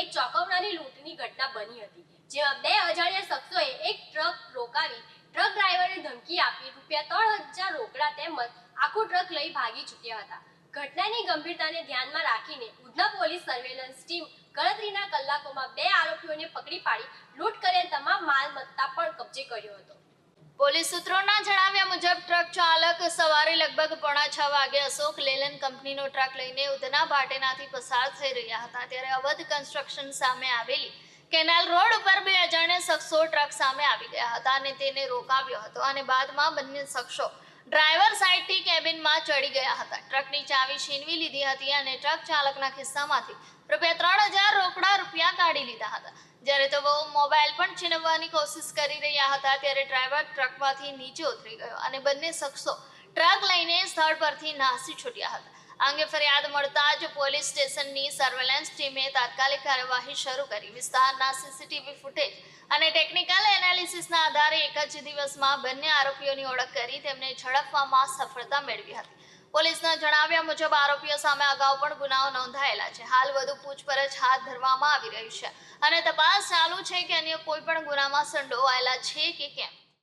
એક ચોંકાવનારી લૂંટની ઘટના બની હતી જેમાં બે અજાણ્યા શખ્સોએ એક ટ્રક રોકાવી, ટ્રક ડ્રાઈવરને ધમકી આપી, રૂપિયા ત્રણ હજાર રોકડા તેમજ આખું ટ્રક લઈ ભાગી ચૂક્યા હતા. ઘટનાની ગંભીરતાને ધ્યાનમાં રાખીને ઉધના પોલીસ સર્વેલન્સ ટીમ ગણતરીના કલાકોમાં બે આરોપીઓને પકડી પાડી, લૂંટ કરેલ તમામ માલમત્તા પણ કબજે કર્યો હતો. પોલીસ સૂત્રોના જણાવ્યા મુજબ ટ્રક ચાલક સવારે લગભગ પોણા છ વાગે અશોક લેલન કંપનીનો ટ્રક લઈને ઉધના ભાટેનાથી પસાર થઈ રહ્યા હતા. ત્યારે અવધ કન્સ્ટ્રક્શન સામે આવેલી કેનાલ રોડ ઉપર બે અજાણ્યા શખ્સો ટ્રક સામે આવી ગયા હતા અને તેને રોકાવ્યો હતો અને બાદમાં બંને શખ્સો ડ્રાઈવર સાઈડથી કેબિનમાં ચડી ગયા હતા. ટ્રકની ચાવી છીનવી લીધી હતી અને ટ્રક ચાલકના ખિસ્સામાંથી રૂપિયા ત્રણ હજાર રોકડા રૂપિયા કાઢી લીધા હતા. જ્યારે તેઓ મોબાઈલ પણ છીનવવાની કોશિશ કરી રહ્યા હતા, ત્યારે ડ્રાઈવર ટ્રકમાંથી નીચે ઉતરી ગયો અને બંને શખ્સો ટ્રક લઈને સ્થળ પરથી નાસી છૂટ્યા હતા. અંગે ફરિયાદ મળતા જ પોલીસ સ્ટેશનની સર્વેલન્સ ટીમે તાત્કાલિક કાર્યવાહી શરૂ કરી. વિસ્તારના સીસીટીવી ફૂટેજ અને ટેકનિકલ એનાલિસિસના આધારે એક જ દિવસમાં બંને આરોપીઓની ઓળખ કરી, તેમને ઝડપવામાં સફળતા મેળવી હતી. પોલીસના જણાવ્યા મુજબ આરોપીઓ સામે અગાઉ પણ ગુનાઓ નોંધાયેલા છે. હાલ વધુ પૂછપરછ હાથ ધરવામાં આવી રહી છે. અને તપાસ ચાલુ છે કે અન્ય કોઈ પણ ગુનામાં સંડોવાયેલા છે કે કેમ?